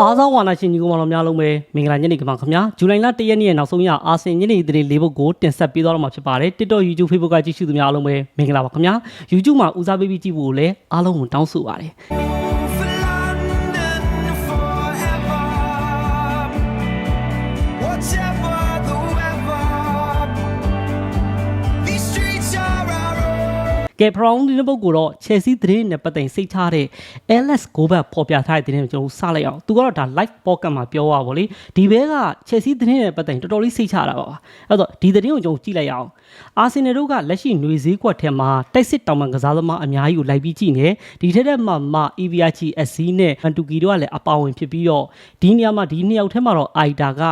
အားသောဝါနာရှင်ညီကောင်မတော်များလုံးပဲမင်္ဂလာညနေခမှာခင်ဗျာဇူလိုင်လ1ရက်နေ့ရဲ့နောက်ဆုံးရအာဆင်ညနေသတင်းလေးပုတ်ကိုတင်ဆက်ပေးသွားတော့မှာဖြစ်ပါတယ် TikTok YouTube Facebook ကကြည့်ရှုသူများအားလုံးပဲမင်္ဂလာပါခင်ဗျာ YouTube မှာဦးစားပေးပြီးကြည့်ဖို့လည်းအားလုံးကိုတောင်းဆိုပါတယ် own. ကဲ Brown ဒီနေ့ပုတ်ကိုတော့ Chelsea သတင်းနဲ့ပတ်သက်စိတ်ချတဲ့ LS ကိုဘတ်ပေါ်ပြထားတဲ့သတင်းကိုကျွန်တော်တို့စလိုက်အောင်သူကတော့ဒါ live podcast မှာပြောရပါဗောလေဒီဘဲက Chelsea သတင်းနဲ့ပတ်သက်တော်တော်လေးစိတ်ချတာပါပါအဲ့တော့ဒီသတင်းကိုကျွန်တော်ကြည့်လိုက်အောင်အာဆင်နယ်တို့ကလက်ရှိຫນွေဈေးကွက်ထဲမှာတိုက်စစ်တောင်ပန်ကစားသမားအများကြီးကိုလိုက်ပြီးကြည့်နေဒီထက်တဲ့မှာမ EVRG SC နဲ့မန်တူကီတို့ကလည်းအပါဝင်ဖြစ်ပြီးတော့ဒီနေရာမှာဒီနှစ်ယောက်ထဲမှာတော့ AIDA က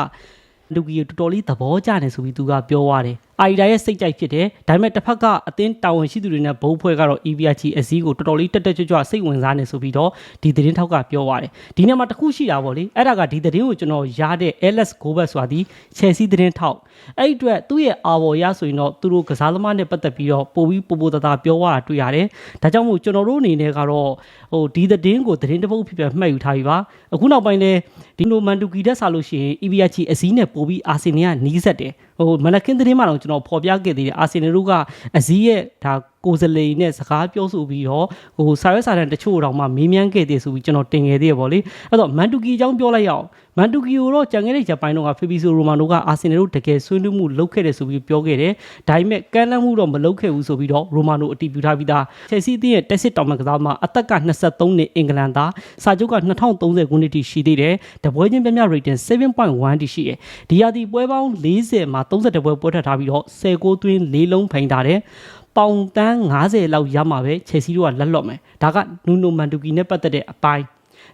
လူကြီးကိုတော်တော်လေးသဘောကျတယ်ဆိုပြီးသူကပြောသွားတယ်။ အာရီဒါရဲ့စိတ်ကြိုက်ဖြစ်တယ်။ဒါပေမဲ့တစ်ဖက်ကအသင်းတာဝန်ရှိသူတွေနဲ့ဘုံဖွဲ့ကတော့ EVRG အစည်းကိုတော်တော်လေးတက်တက်ကြွကြွစိတ်ဝင်စားနေဆိုပြီးတော့ဒီသတင်းထောက်ကပြောသွားတယ်။ဒီနေ့မှာတစ်ခုရှိတာပေါ့လေ။အဲ့ဒါကဒီသတင်းကိုကျွန်တော်ရတဲ့ LS Gobat ဆိုတာဒီ Chelsea သတင်းထောက်။အဲ့ဒီအတွက်သူ့ရဲ့အာဘော်ရဆိုရင်တော့သူတို့ကစားသမားနဲ့ပတ်သက်ပြီးတော့ပိုပြီးပိုပိုတတာပြောသွားတာတွေ့ရတယ်။ဒါကြောင့်မို့ကျွန်တော်တို့အနေနဲ့ကတော့ဟိုဒီသတင်းကိုသတင်းတစ်ပုဒ်ဖြစ်ဖြစ်မှတ်ယူထားပြီပါ။အခုနောက်ပိုင်းလဲဒီလိုမန်တူကီတက်စားလို့ရှိရင် EVRG အစည်းနဲ့ပိုပြီးအာဆင်နယ်ကနီးစက်တယ်။ဟိုမနက်ခင်းသတင်းမှာတော့ကျွန်တော်ဖော်ပြခဲ့သေးတယ်အာဆင်နယ်တို့ကအစည်းရဲ့ဒါ ကိုယ်စလေနဲ့စကားပြောဆိုပြီးတော့ဟိုစာရွက်စာတမ်းတချို့တော့မှမေးမြန်းခဲ့သေးဆိုပြီးကျွန်တော်တင်ခဲ့သေးရပေါ့လေအဲ့တော့မန်တူကီအကြောင်းပြောလိုက်ရအောင်မန်တူကီကိုတော့ကြံခဲ့တဲ့ဂျပန်တို့ကဖီဘီဆိုရိုမန်တို့ကအာဆင်နယ်တို့တကယ်ဆွေးနွေးမှုလုပ်ခဲ့တယ်ဆိုပြီးပြောခဲ့တယ်ဒါပေမဲ့ကမ်းလှမ်းမှုတော့မလုပ်ခဲ့ဘူးဆိုပြီးတော့ရိုမန်တို့အတည်ပြုထားပြီးသားချက်စီအသင်းရဲ့တက်စစ်တောင်မကစားမှာအသက်က23နှစ်အင်္ဂလန်သားစာချုပ်က2030ခုနှစ်ထိရှိသေးတယ်တပွဲချင်းပြပြ rating 7.1တိရှိတယ်ဒီရာသီပွဲပေါင်း40မှာ32ပွဲပွဲထပ်ထားပြီးတော့10ကိုသွင်း၄လုံးဖိန်ထားတယ် ပေါင်တန်း90လောက်ရမှာပဲချက်စီတို့ကလက်လော့မယ်ဒါကနူနိုမန်တူကီနဲ့ပတ်သက်တဲ့အပိုင်း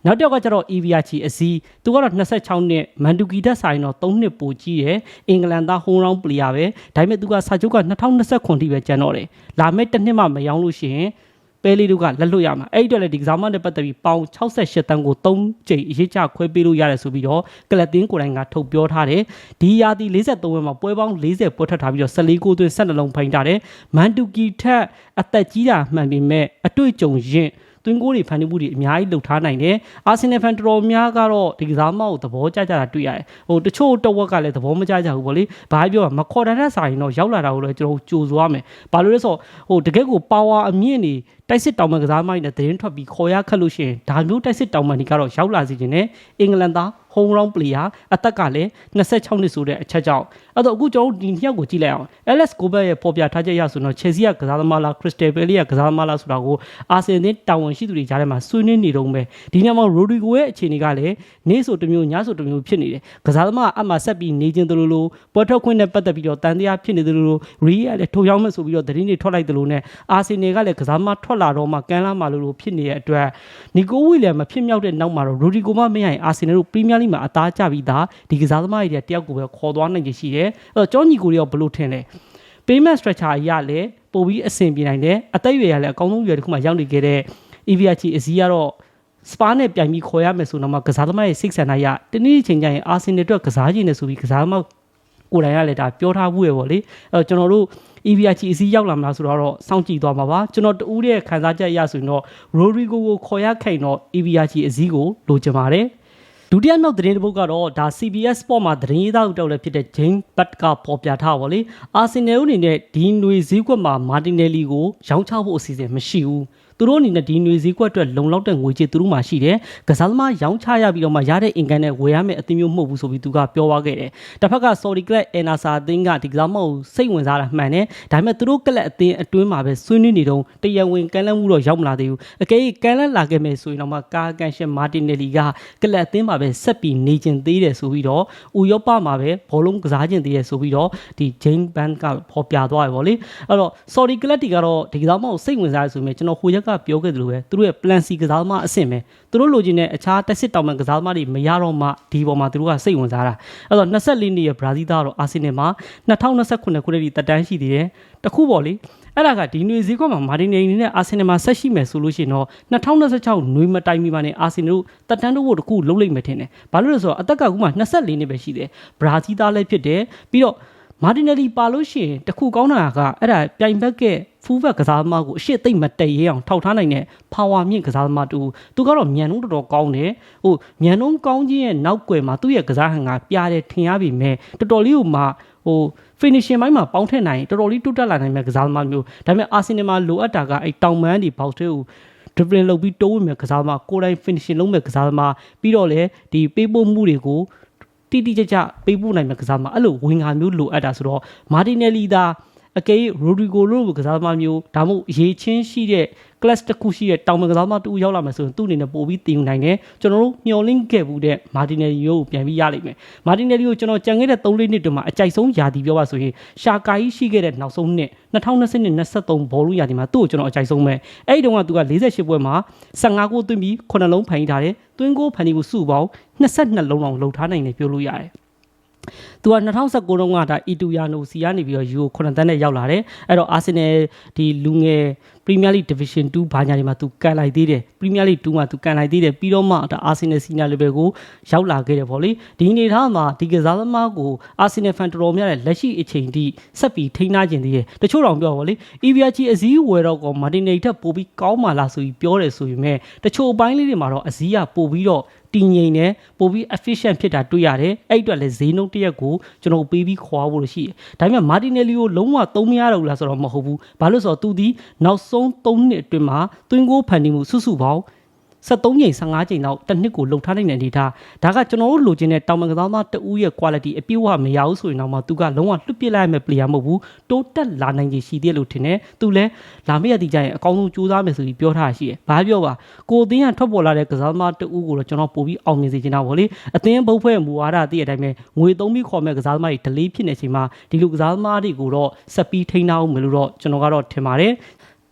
နောက်တစ်ယောက်ကကျတော့ EVRG အစည်းသူကတော့26နှစ်မန်တူကီတက်ဆိုင်တော့3နှစ်ပိုကြီးတယ်အင်္ဂလန်သားဟိုးရောင်းပလီယာပဲဒါပေမဲ့သူကစာချုပ်က2029ထိပဲကျန်တော့တယ်လာမဲ့တစ်နှစ်မှမရောက်လို့ရှိရင် ပဲလေးတို့ကလက်လွတ်ရမှာအဲ့ဒီအတွက်လည်းဒီကစားမနဲ့ပတ်သက်ပြီးပေါင်68တန်းကို3ကြိမ်အရေးချခွဲပေးလို့ရတယ်ဆိုပြီးတော့ကလပ်တင်းကိုယ်တိုင်ကထုတ်ပြောထားတယ်ဒီရာသီ43ဝက်မှာပွဲပေါင်း40ပွဲထပ်ထားပြီးတော့14ကိုသွင်း12လုံးဖိန်ထားတယ်မန်တူကီထက်အသက်ကြီးတာမှန်ပေမဲ့အတွေ့အကြုံရင့်သွင်းကိုးတွေဖန်တီးမှုတွေအများကြီးလှုပ်ထားနိုင်တယ်အာဆင်နယ်ဖန်တော်တော်များကတော့ဒီကစားမကိုသဘောကျကြတာတွေ့ရတယ်ဟိုတချို့တဝက်ကလည်းသဘောမကျကြဘူးဗောလေဘာပြောမခေါ်တတ်တဲ့စာရင်တော့ရောက်လာတာကိုလည်းကျွန်တော်ကြိုဆိုရမယ်ဘာလို့လဲဆိုတော့ဟိုတကယ့်ကိုပါဝါအမြင့်နေ တိုက်စစ်တောင်မန်ကစားမိုင်းနဲ့သတင်းထွက်ပြီးခေါ်ရခက်လို့ရှိရင်ဒါမျိုးတိုက်စစ်တောင်မန်တွေကတော့ရောက်လာစီခြင်းနဲ့အင်္ဂလန်သားဟိုးရောင်းပလီယာအသက်ကလည်း26နှစ်ဆိုတဲ့အချက်ကြောင့်အဲ့တော့အခုကျွန်တော်တို့ဒီနှစ်ယောက်ကိုကြည့်လိုက်အောင် LS ကိုဘက်ရဲ့ပေါ်ပြထားချက်ရဆိုတော့ Chelsea ကကစားသမားလား Crystal Palace ကကစားသမားလားဆိုတာကိုအာဆင်နယ်တာဝန်ရှိသူတွေကြားထဲမှာဆွေးနွေးနေတော့ပဲဒီညမှာ Rodrigo ရဲ့အခြေအနေကလည်းနေ့ဆိုတစ်မျိုးညဆိုတစ်မျိုးဖြစ်နေတယ်ကစားသမားအမှဆက်ပြီးနေခြင်းတလို့လို့ပွဲထွက်ခွင့်နဲ့ပတ်သက်ပြီးတော့တန်တရားဖြစ်နေတယ်လို့ရီးရလည်းထိုးရောက်မဲ့ဆိုပြီးတော့သတင်းတွေထွက်လိုက်တယ်လို့နဲ့အာဆင်နယ်ကလည်းကစားသမားထွက်လာတော့မှကန်လာမှလို့လို့ဖြစ်နေတဲ့အတွက်နီကိုဝီလျံမဖြစ်မြောက်တဲ့နောက်မှာတော့ Rodrigo မမရရင်အာဆင်နယ်တို့ပရီးမီးယားလိမှာအသားကျပြီးသားဒီကစားသမားတွေတယောက်ကိုပဲခေါ်သွားနိုင်ချင်ရှိတယ်အဲ့တော့ကျောင်းညီကိုတွေရောဘယ်လိုထင်လဲ payment structure အရလည်းပို့ပြီးအဆင်ပြေနိုင်တယ်အသက်အရွယ်ရလည်းအကောင်းဆုံးအရွယ်တစ်ခုမှရောက်နေခဲ့တဲ့ EVRG အစည်းကတော့စပါနဲ့ပြိုင်ပြီးခေါ်ရမယ်ဆိုတော့မှကစားသမားရဲ့စိတ်ဆန္ဒရတနည်းချိန်ကျရင်အာဆင်နယ်အတွက်ကစားချင်တယ်ဆိုပြီးကစားသမား ကိုယ်တိုင်ကလည်းဒါပြောထားဘူးရပေါ့လေအဲ့တော့ကျွန်တော်တို့ EVRG အစည်းရောက်လာမလားဆိုတော့စောင့်ကြည့်သွားမှာပါကျွန်တော်တူးတဲ့ခန်းစားချက်အရဆိုရင်တော့ Rodrigo ကိုခေါ်ရခိုင်တော့ EVRG အစည်းကိုလိုချင်ပါတယ်ဒုတိယမြောက်သတင်းတစ်ပုဒ်ကတော့ဒါ CBS Sport မှာသတင်းရေးသားတောက်လည်းဖြစ်တဲ့ James Butt ကပေါ်ပြထားပါလေအာဆင်နယ်အနေနဲ့ဒီຫນွေဈေးကွက်မှာမာတင်နယ်လီကိုရောင်းချဖို့အစီအစဉ်မရှိဘူး သူတို့အနေနဲ့ဒီຫນွေဈေးကွက်အတွက်လုံလောက်တဲ့ငွေကြေးသူတို့မှာရှိတယ်ကစားသမားရောင်းချရပြီးတော့မှရတဲ့အင်ကန်နဲ့ဝယ်ရမယ့်အသင်းမျိုးမဟုတ်ဘူးဆိုပြီးသူကပြောသွားခဲ့တယ်တစ်ဖက်က Saudi Club Enasa အသင်းကဒီကစားမကိုစိတ်ဝင်စားတာမှန်တယ်ဒါပေမဲ့သူတို့ကလပ်အသင်းအတွင်းမှာပဲဆွေးနွေးနေတော့တရားဝင်ကန်လန့်မှုတော့ရောက်မလာသေးဘူးအကယ်၍ကန်လန့်လာခဲ့မယ်ဆိုရင်တော့မှကာကန်ရှင်မာတင်နယ်လီကကလပ်အသင်းမှာပဲဆက်ပြီးနေကျင်သေးတယ်ဆိုပြီးတော့ဥရောပမှာပဲဘောလုံးကစားကျင်သေးတယ်ဆိုပြီးတော့ဒီ James Band ကဖော်ပြသွားတယ်ဗောလေအဲ့တော့ Saudi Club တွေကတော့ဒီကစားမကိုစိတ်ဝင်စားရဆိုပေမဲ့ကျွန်တော်ဟိုရက်ကပြောခဲ့သလိုပဲသူတို့ရဲ့ plan C ကစားသမားအဆင့်ပဲသူတို့လိုချင်တဲ့အခြားတက်စစ်တောင်ပံကစားသမားတွေမရတော့မှဒီပေါ်မှာသူတို့ကစိတ်ဝင်စားတာအဲ့တော့24နှစ်ရဲ့ဘရာဇီးသားတော့အာဆင်နယ်မှာ2029ခုနှစ်ထိတက်တန်းရှိသေးတယ်တခုပေါ့လေအဲ့ဒါကဒီနွေဈေးကွက်မှာမာတင်နေနဲ့အာဆင်နယ်မှာဆက်ရှိမယ်ဆိုလို့ရှိရင်တော့2026နွေမတိုင်မီမှာနဲ့အာဆင်နယ်တို့တက်တန်းတို့ဘုတ်တခုလုံးလိုက်မယ်ထင်တယ်။ဘာလို့လဲဆိုတော့အသက်ကအခုမှ24နှစ်ပဲရှိတယ်။ဘရာဇီးသားလည်းဖြစ်တယ်။ပြီးတော့ မာတင်နယ်လီပါလို့ရှိရင်တခုကောင်းတာကအဲ့ဒါပြိုင်ဘက်ကဖူးဘက်ကစားသမားကိုအရှိသိမ့်မတက်ရဲအောင်ထောက်ထားနိုင်တဲ့ power မြင့်ကစားသမားတူသူကတော့မြန်နှုန်းတော်တော်ကောင်းတယ်ဟိုမြန်နှုန်းကောင်းခြင်းရဲ့နောက်ွယ်မှာသူ့ရဲ့ကစားဟန်ကပြားတယ်ထင်ရပြီမဲ့တော်တော်လေးကိုမှဟို finishing ဘိုင်းမှာပေါင်းထည့်နိုင်တော်တော်လေးတိုးတက်လာနိုင်မဲ့ကစားသမားမျိုးဒါပေမဲ့အာဆင်နယ်မှာလိုအပ်တာကအဲ့တောင်မန်းဒီဘောက်တွေကို dribbling လုပ်ပြီးတိုးဝင်မဲ့ကစားသမားကိုယ်တိုင် finishing လုပ်မဲ့ကစားသမားပြီးတော့လေဒီပေးပို့မှုတွေကို တိတိကျကျပေးပို့နိုင်မဲ့ကစားသမားအဲ့လိုဝင်ငါမျိုးလိုအပ်တာဆိုတော့မာတီနယ်လီသာ အကယ်၍ရိုဒရီဂိုလိုကစားသမားမျိုးဒါမှမဟုတ်ရေချင်းရှိတဲ့ class တစ်ခုရှိတဲ့တောင်ပန်ကစားသမားတူရောက်လာမယ်ဆိုရင်သူ့အနေနဲ့ပို့ပြီးတင်ယူနိုင်တယ်ကျွန်တော်တို့မျှော်လင့်ခဲ့ဘူးတဲ့မာတီနယ်လီကိုပြန်ပြီးရလိမ့်မယ်မာတီနယ်လီကိုကျွန်တော်ကြံခဲ့တဲ့3လေးနှစ်တည်းမှာအကြိုက်ဆုံးယာတီပြောပါဆိုရင်ရှာကာကြီးရှိခဲ့တဲ့နောက်ဆုံးနှစ်2020နှစ်23ဘောလုံးယာတီမှာသူ့ကိုကျွန်တော်အကြိုက်ဆုံးပဲအဲ့ဒီတုန်းကသူက48ပွဲမှာ15ဂိုးသွင်းပြီး9လုံးဖန်ထားတယ်သွင်းဂိုးဖန်ဒီကိုစုပေါင်း22လုံးအောင်လှုပ်ထားနိုင်တယ်ပြောလို့ရတယ် သူက2019တုန်းကဒါအီတူယာနိုစီကနေပြီးတော့ယူကို9တန်းနဲ့ရောက်လာတယ်အဲ့တော့အာဆင်နယ်ဒီလူငယ် ပရီးမီးယားလိ Division 2ဘာညာတွေမှာသူကန်လိုက်သေးတယ်ပရီးမီးယားလိ2မှာသူကန်လိုက်သေးတယ်ပြီးတော့မှဒါအာဆင်နယ်စီနီယာလေဗယ်ကိုရောက်လာခဲ့တယ်ဗောလေဒီအနေထားမှာဒီကစားသမားကိုအာဆင်နယ်ဖန်တော်တော်များတဲ့လက်ရှိအချိန်ထိဆက်ပြီးထိန်းထားခြင်းသေးတယ်တချို့တောင်ပြောဗောလေ EVRG အစည်းအဝယ်တော့ကောမာတင်နေထက်ပိုပြီးကောင်းမှလားဆိုပြီးပြောတယ်ဆိုပေမဲ့တချို့အပိုင်းလေးတွေမှာတော့အစည်းကပိုပြီးတော့တည်ငြိမ်တယ်ပိုပြီး efficient ဖြစ်တာတွေ့ရတယ်အဲ့အတွက်လည်းဈေးနှုန်းတစ်ရက်ကိုကျွန်တော်ပေးပြီးခေါ်ဖို့လို့ရှိတယ်ဒါပေမဲ့မာတီနယ်လီကိုလုံးဝသုံးမရတော့ဘူးလားဆိုတော့မဟုတ်ဘူးဘာလို့လဲဆိုတော့သူဒီနောက်ဆုံး3နှစ်အတွင်းမှာသွင်းကိုဖန်တီးမှုစုစုပေါင်း73ချိန်15ချိန်လောက်တစ်နှစ်ကိုလုံထားနိုင်တဲ့အနေထားဒါကကျွန်တော်တို့လိုချင်တဲ့တောင်ပန်ကစားသမားတဦးရဲ့ quality အပြည့်အဝမရဘူးဆိုရင်တော့မှသူကလုံးဝလွတ်ပစ်လိုက်ရမယ့် player မဟုတ်ဘူးတိုးတက်လာနိုင်ခြေရှိသေးတယ်လို့ထင်တယ်သူလည်းလာမယ့်ရည်ကြရင်အကောင်းဆုံးကြိုးစားမယ်ဆိုပြီးပြောထားရှိတယ်ဘာပြောပါကိုအသင်းကထွက်ပေါ်လာတဲ့ကစားသမားတဦးကိုတော့ကျွန်တော်ပို့ပြီးအောင်မြင်စေချင်တာဗောလေအသင်းဘုတ်ဖွဲ့မူဝါဒအသည့်အတိုင်းပဲငွေသုံးပြီးခေါ်မဲ့ကစားသမားတွေ delay ဖြစ်နေချိန်မှာဒီလိုကစားသမားတွေကိုတော့ဆက်ပြီးထိန်းထားအောင်မယ်လို့တော့ကျွန်တော်ကတော့ထင်ပါတယ်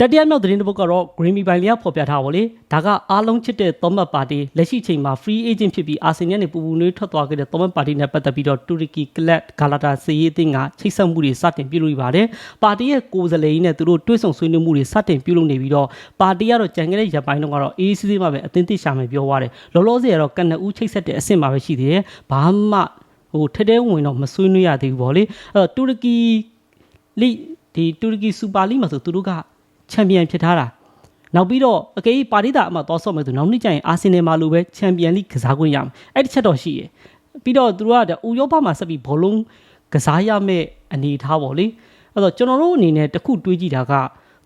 တတိယမြောက်သတင်းတစ်ပုဒ်ကတော့ Green Bay လျာဖော်ပြထားပါလေဒါကအားလုံးချစ်တဲ့ Thomas Party လက်ရှိချိန်မှာ free agent ဖြစ်ပြီးအာဆင်နယ်နဲ့ပူပူနွေးထွက်သွားခဲ့တဲ့ Thomas Party နဲ့ပတ်သက်ပြီးတော့တူရကီ Club Galata စေရေးအသင်းကချိတ်ဆက်မှုတွေစတင်ပြုလုပ်နေပါတယ်ပါတီရဲ့ကိုယ်စားလှယ်ကြီးနဲ့သူတို့တွဲဆုံဆွေးနွေးမှုတွေစတင်ပြုလုပ်နေပြီးတော့ပါတီကတော့ကြံခဲ့တဲ့ရပိုင်းတော့ကတော့ AAC မှာပဲအသင်းသိရှာမယ်ပြောသွားတယ်လောလောဆယ်ကတော့ကနဦးချိတ်ဆက်တဲ့အဆင့်မှာပဲရှိသေးတယ်ဘာမှဟိုထဲထဲဝင်တော့မဆွေးနွေးရသေးဘူးဗောလေအဲ့တော့တူရကီလိဒီတူရကီစူပါလိမှာဆိုသူတို့က ချန်ပီယံဖြစ်ထားတာနောက်ပြီးတော့အကယ်၍ပါရီတာအမှသွားဆော့မယ်ဆိုနောက်နှစ်ကျရင်အာဆင်နယ်မှာလိုပဲချန်ပီယံလိကစားခွင့်ရမယ်အဲ့ဒီချက်တော့ရှိရယ်ပြီးတော့သူတို့ကဥရောပမှာဆက်ပြီးဘောလုံးကစားရမယ့်အနေအထားပေါ့လေအဲ့တော့ကျွန်တော်တို့အနေနဲ့တခုတွေးကြည့်တာက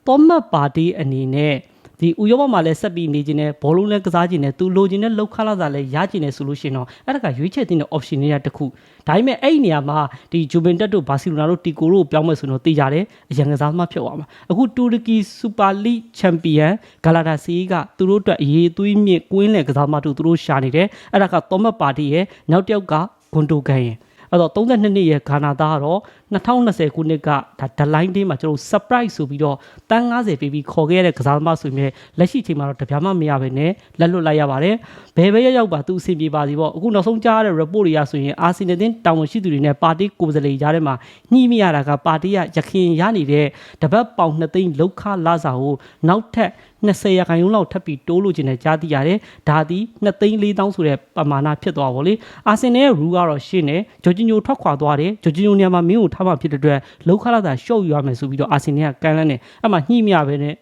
သောမတ်ပါတီအနေနဲ့ ဒီဥရောပမှာလည်းဆက်ပြီးနေခြင်းနဲ့ဘောလုံးလည်းကစားခြင်းနဲ့သူလိုချင်တဲ့လောက်ခလာတာလည်းရခြင်းနဲ့ဆိုလို့ရှိရင်တော့အဲ့ဒါကရွေးချယ်တဲ့ option တွေကတစ်ခုဒါပေမဲ့အဲ့ဒီနေရာမှာဒီဂျူဗင်တက်တို့ဘာစီလိုနာတို့တီကိုတို့ပြောင်းမယ်ဆိုတော့တေးကြတယ်အရန်ကစားသမားဖြစ်သွားမှာအခုတူရကီစူပါလိချန်ပီယံဂလာတာစီကသူတို့အတွက်အရေးသွေးမြင့်ကွင်းလယ်ကစားသမားတို့သူတို့ရှာနေတယ်အဲ့ဒါကသောမတ်ပါတီရဲ့နောက်တစ်ယောက်ကဂွန်တိုကန်ရဲ့ အဲ့တော့32နှစ်ရဲ့ဂါနာသားကတော့2020ခုနှစ်ကဒါဒလိုင်းတင်းမှာကျွန်တော် surprise ဆိုပြီးတော့တန်း90ပေးပြီးခေါ်ခဲ့ရတဲ့ကစားသမားဆိုရင်လက်ရှိချိန်မှာတော့တပြားမှမရဘဲနဲ့လက်လွတ်လိုက်ရပါတယ်ဘယ်ပဲရောက်ရောက်ပါသူအဆင်ပြေပါစီပေါ့အခုနောက်ဆုံးကြားရတဲ့ report တွေရဆိုရင်အာဆင်နယ်တင်းတာဝန်ရှိသူတွေနဲ့ပါတီကိုယ်စားလှယ်ကြားထဲမှာညှိမရတာကပါတီကရခင်ရနေတဲ့တပတ်ပေါင်2သိန်းလောက်ခလာစာကိုနောက်ထပ်20ရာခိုင်နှုန်းလောက်ထပ်ပြီးတိုးလို့ခြင်းနဲ့ကြားသိရတယ်။ဒါသည်2သိန်း4000ဆိုတဲ့ပမာဏဖြစ်သွားပါလေ။အာဆင်နယ်ရဲ့ rule ကတော့ရှင်းတယ်။ဂျော်ဂျင်ညိုထွက်ခွာသွားတယ်။ဂျော်ဂျင်ညိုနေရာမှာမင်းကိုထားမှဖြစ်တဲ့အတွက်လောက်ခလာတာရှော့ယူရမယ်ဆိုပြီးတော့အာဆင်နယ်ကကမ်းလန်းတယ်။အဲ့မှာညှိမရပဲနဲ့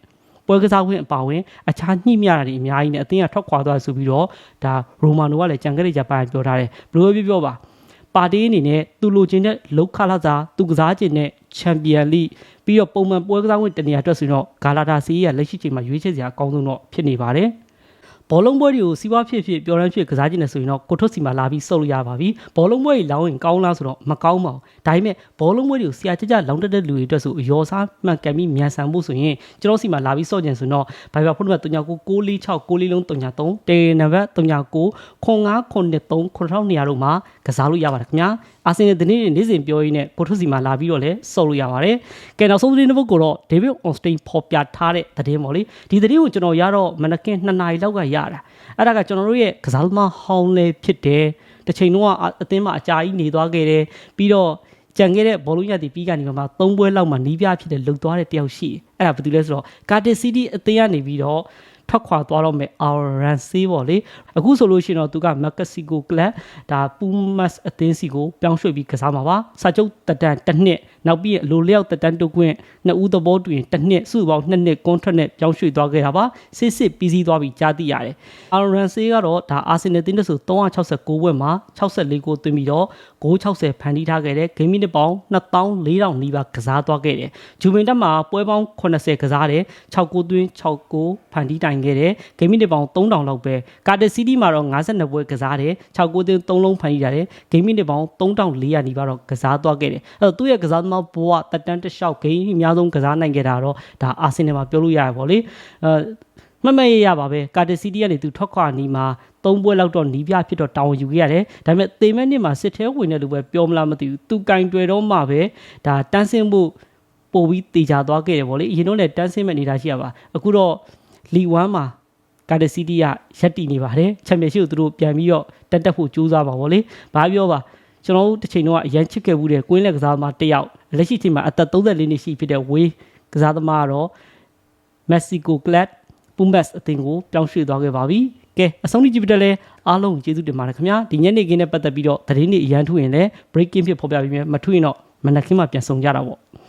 ပွဲကစားခွင့်အပါဝင်အခြားညှိမြတာတွေအများကြီးနဲ့အသင်းကထွက်ခွာသွားဆိုပြီးတော့ဒါရိုမာနိုကလည်းကြံခဲ့တဲ့ဂျပန်ပြောထားတယ်ဘယ်လိုပဲပြောပြော ပါပါတီအနေနဲ့သူလိုချင်တဲ့လောက်ခလာစာသူကစားချင်တဲ့ချန်ပီယံလိပြီးတော့ပုံမှန်ပွဲကစားခွင့်တနေရာအတွက်ဆိုရင်တော့ဂါလာတာစီးကလက်ရှိချိန်မှာရွေးချယ်စရာအကောင်းဆုံးတော့ဖြစ်နေပါတယ်ဘောလုံးပွဲတွေကိုစီးပွားဖြစ်ဖြစ်ပျော်ရမ်းဖြစ်ကစားခြင်းနဲ့ဆိုရင်တော့ကိုထွတ်စီမှာလာပြီးစုပ်လို့ရပါပြီဘောလုံးပွဲတွေလောင်းရင်ကောင်းလားဆိုတော့မကောင်းပါဘူးဒါပေမဲ့ဘောလုံးပွဲတွေကိုဆရာကြကြလောင်းတက်တဲ့လူတွေအတွက်ဆိုအယောစားမှန်ကန်ပြီးမြန်ဆန်ဖို့ဆိုရင်ကျွန်တော်စီမှာလာပြီးစော့ကြင်ဆိုတော့ဘိုင်ဘာဖုန်းနံပါတ်3996 646လုံး39တေနံပါတ်39 0993 9200တို့မှာ ကစားလို့ရပါတယ်ခင်ဗျာအာဆင်နယ်ဒီနေ့နေ့စဉ်ပြောရင်းနဲ့ကိုထွတ်စီမှာလာပြီးတော့လဲစုပ်လို့ရပါတယ်ကဲနောက်ဆုံးသတင်းတစ်ပုဒ်ကိုတော့ David Onstein ဖော်ပြထားတဲ့သတင်းပေါ့လေဒီသတင်းကိုကျွန်တော်ရတော့မနက်ခင်း2နာရီလောက်ကရတာအဲ့ဒါကကျွန်တော်တို့ရဲ့ကစားသမားဟောင်းလဲဖြစ်တယ်တစ်ချိန်လုံးကအသင်းမှာအကြာကြီးနေသွားခဲ့တယ်ပြီးတော့ကြံခဲ့တဲ့ဘောလုံးရည်ပြီးကနေမှ၃ပွဲလောက်မှနီးပြဖြစ်တဲ့လှုပ်သွားတဲ့တယောက်ရှိတယ်အဲ့ဒါဘာတူလဲဆိုတော့ Cardiff City အသင်းကနေပြီးတော့ ထွက်ခွာသွားတော့မယ် Aranse ပေါ့လေအခုဆိုလို့ရှိရင်တော့သူက Mexico Club ဒါ Pumas အသင်းစီကိုပြောင်းရွှေ့ပြီးကစားမှာပါစာချုပ်တက်တန်တစ်နှစ်နောက်ပြီးအလိုလျောက်တက်တန်တုတ်ခွင့်နှစ်ဦးသဘောတူရင်တစ်နှစ်စုစုပေါင်းနှစ်နှစ် contract နဲ့ပြောင်းရွှေ့သွားခဲ့တာပါစစ်စစ်ပြီးစီးသွားပြီးကြားသိရတယ် Aranse ကတော့ဒါ Arsenal တင်းတဲ့ဆို369ပွဲမှာ64ဂိုးသွင်းပြီးတော့ဂိုး60ဖန်တီးထားခဲ့တဲ့ဂိမ်းမီနစ်ပေါင်း2400နီးပါးကစားသွားခဲ့တယ်ဂျူဗင်တက်မှာပွဲပေါင်း80ကစားတယ်6ဂိုးသွင်း6ဂိုးဖန်တီးတိုင်ခဲ့တယ်ဂိမ်းမီနစ်ပေါင်း3000လောက်ပဲကာတာစီးတီးမှာတော့52ပွဲကစားတယ်6ဂိုးသွင်း3လုံးဖန်တီးထားတယ်ဂိမ်းမီနစ်ပေါင်း3400နီးပါးတော့ကစားသွားခဲ့တယ်အဲ့တော့သူ့ရဲ့ကစားသမားဘဝတက်တန်းတစ်လျှောက်ဂိမ်းအများဆုံးကစားနိုင်ခဲ့တာတော့ဒါအာဆင်နယ်မှာပြောလို့ရရပါလေအဲမမတ်ရရပါပဲကာတာစီးတီးကနေသူထွက်ခွာနီးမှာသုံးပွဲလောက်တော့နီးပြဖြစ်တော့တောင်းယူခဲ့ရတယ်ဒါပေမဲ့တေမက်နှစ်မှာစစ်သေးဝင်တဲ့လူပဲပြောမလားမသိဘူးသူကင်တွယ်တော့မှပဲဒါတန်းစင်းမှုပို့ပြီးတေချာသွားခဲ့တယ်ဗောလေအရင်တော့လည်းတန်းစင်းမဲ့နေတာရှိရပါအခုတော့ လီ1မှာကာတာစီးတီးကရက်တီနေပါတယ်ချန်ပီယံရှစ်ကိုသူတို့ပြန်ပြီးတော့တက်တက်ဖို့ကြိုးစားပါဗောလေဘာပြောပါကျွန်တော်တို့တစ်ချိန်တော့အရန်ချစ်ခဲ့ဘူးတဲ့ကွင်းလက်ကစားသမားတစ်ယောက်လက်ရှိချိန်မှာအသက်34နှစ်ရှိဖြစ်တဲ့ဝေးကစားသမားကတော့မက္ကဆီကိုကလပ်ပူမတ်အသင်းကိုပြောင်းရွှေ့သွားခဲ့ပါပြီ။ကဲအဆုံးထိကြည့်ပြတဲ့လဲအားလုံးကျေးဇူးတင်ပါတယ်ခင်ဗျာ။ဒီညနေခင်းနဲ့ပတ်သက်ပြီးတော့သတင်းတွေအရန်ထူရင်လည်း breaking ဖြစ်ဖော်ပြပေးမယ်မထူရင်တော့မနက်ခင်းမှပြန်ဆောင်ကြတာပေါ့။